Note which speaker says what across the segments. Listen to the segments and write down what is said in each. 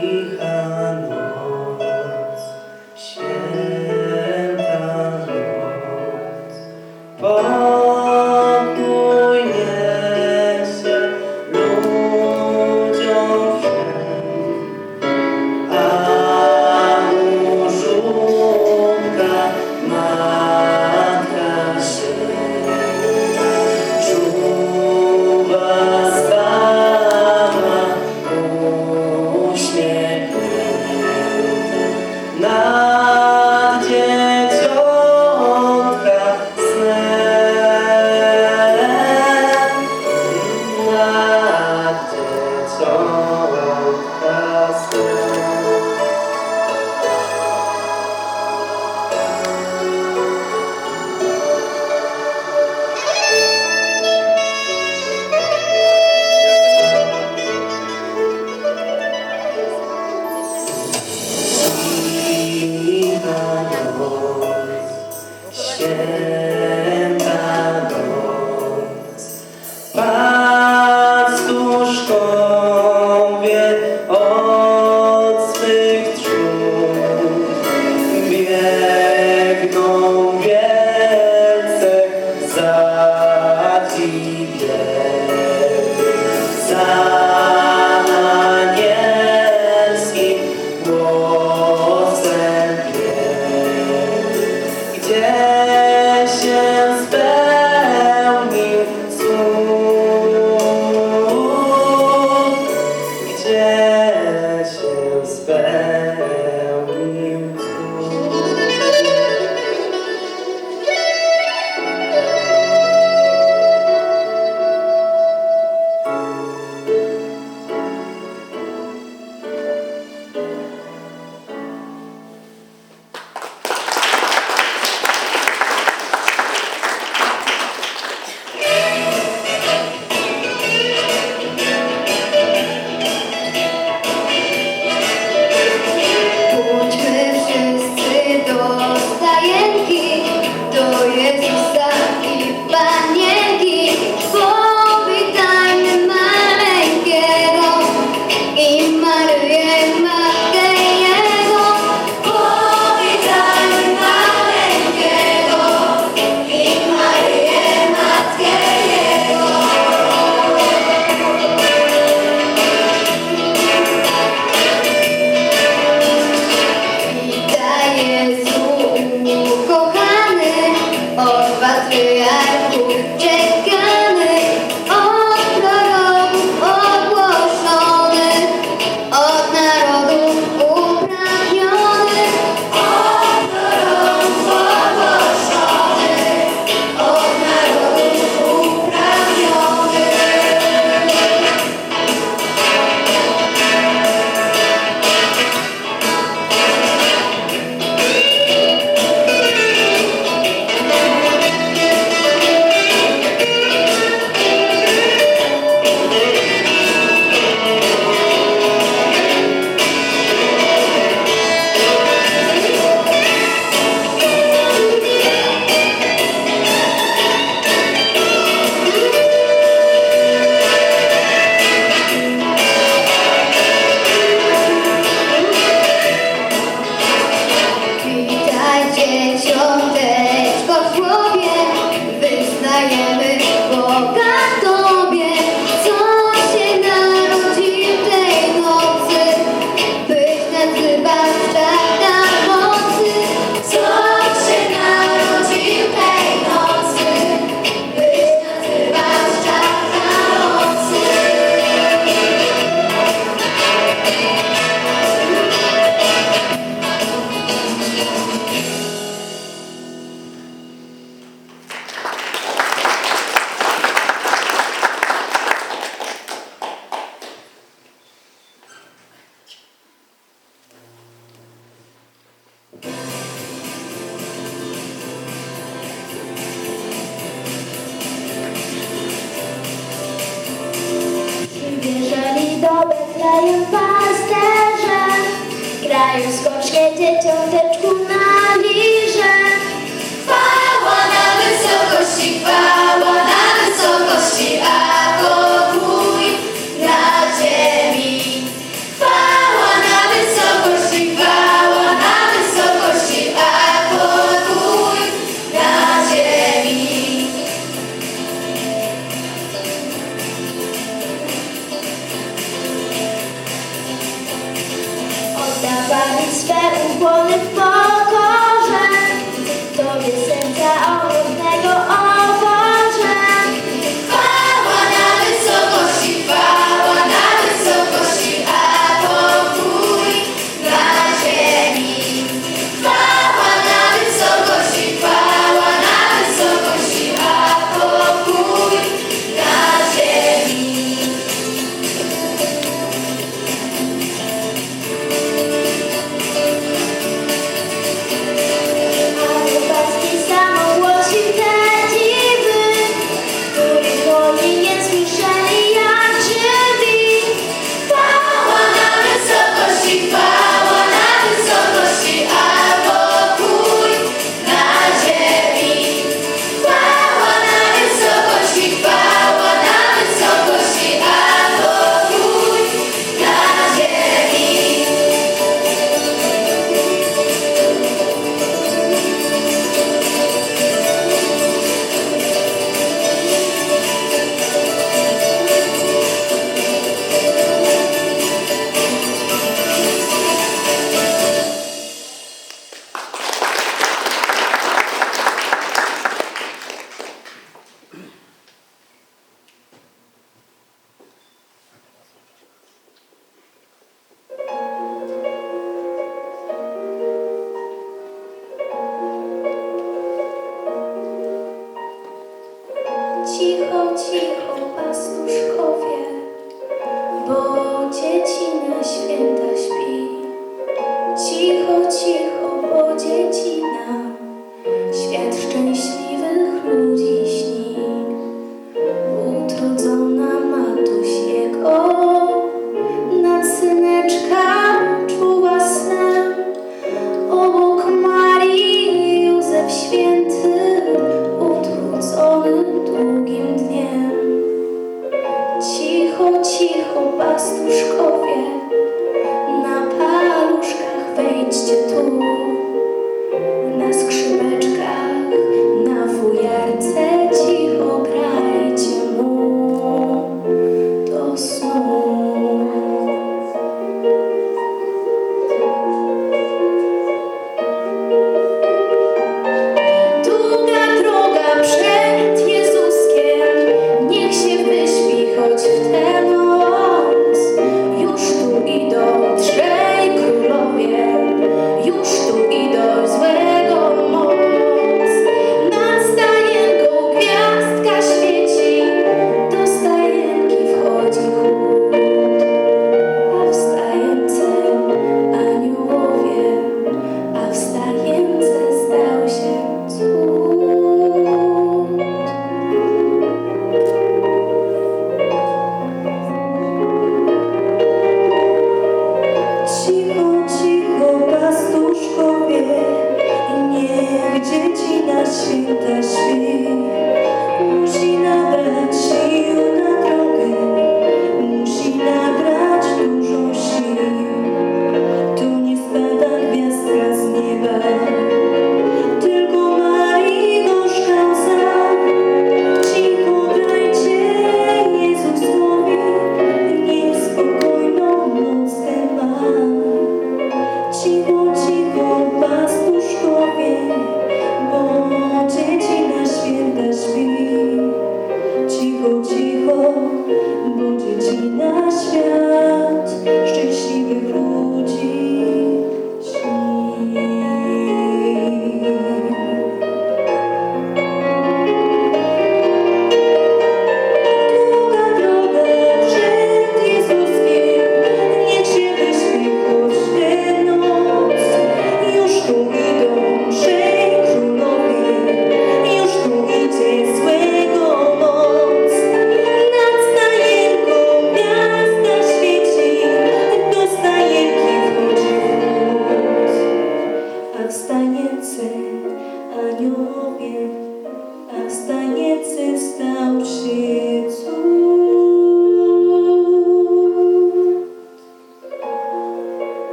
Speaker 1: cicha.
Speaker 2: Grają skocznie dzieciąteczku na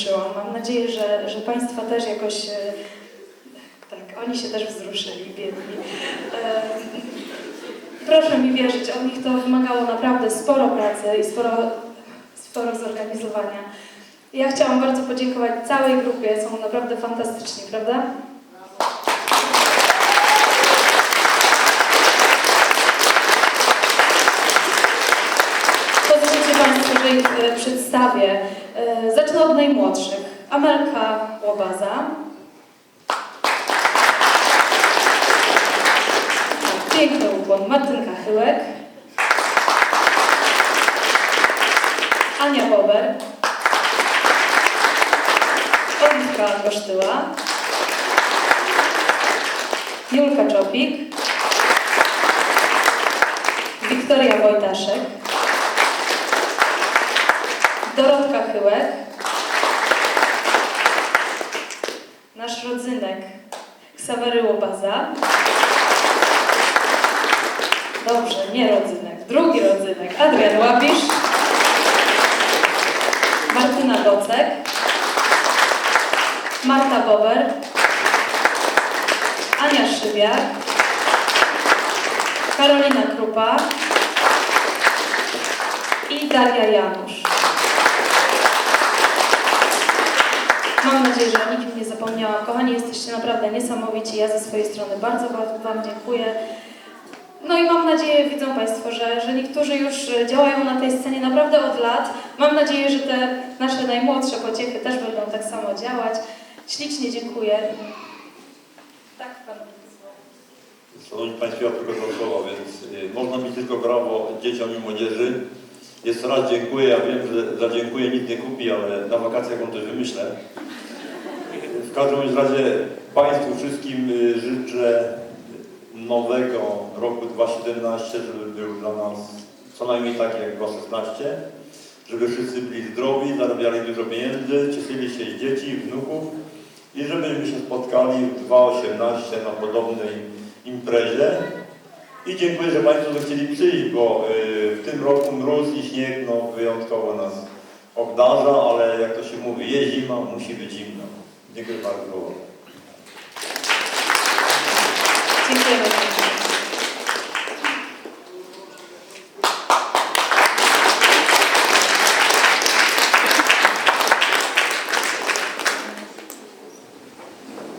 Speaker 3: wzruszyłam. Mam nadzieję, że, że Państwa też jakoś... e, Tak, oni się też wzruszyli, biedni. E, Proszę mi wierzyć, od nich to wymagało naprawdę sporo pracy i sporo, sporo zorganizowania. Ja chciałam bardzo podziękować całej grupie, są naprawdę fantastyczni, prawda? Pozwólcie Państwo, że ich e, przedstawię. E, Zacznę od najmłodszych. Amelka Łobaza. Piękny ukłon. Martynka Chyłek. Ania Bober. Oliwka Kosztyła. Julka Czopik. Wiktoria Wojtaszek. Dorotka Chyłek. Nasz rodzynek Ksawery Łobaza. Dobrze, nie rodzynek. Drugi rodzynek Adrian Łapisz. Martyna Docek. Marta Bober. Ania Szybiak. Karolina Krupa. I Daria Janusz. Mam nadzieję, że o nikim nie zapomniałam. Kochani, jesteście naprawdę niesamowici. Ja ze swojej strony bardzo Wam- dziękuję. No i mam nadzieję, widzą Państwo, że, że niektórzy już e, działają na tej scenie naprawdę od lat. Mam nadzieję, że te nasze najmłodsze pociechy też będą tak samo działać. Ślicznie dziękuję. Tak, Pan.
Speaker 4: Szanowni Państwo, ja tylko dwa słowa, więc y, można mi tylko brawo dzieciom i młodzieży. Jeszcze raz dziękuję, ja wiem, że za dziękuję nic nie kupi, ale na wakacjach on coś wymyślę. W każdym razie Państwu wszystkim y, życzę nowego roku 2017, żeby był dla nas co najmniej taki jak 2016, żeby wszyscy byli zdrowi, zarabiali dużo pieniędzy, cieszyli się z dzieci, wnuków i żebyśmy się spotkali w 2018 na podobnej imprezie. I dziękuję, że Państwo zechcieli przyjść, bo y, w tym roku mróz i śnieg no, wyjątkowo nas obdarza, ale jak to się mówi, jest zima, musi być zimno. Dziękuję bardzo.
Speaker 3: Dziękujemy.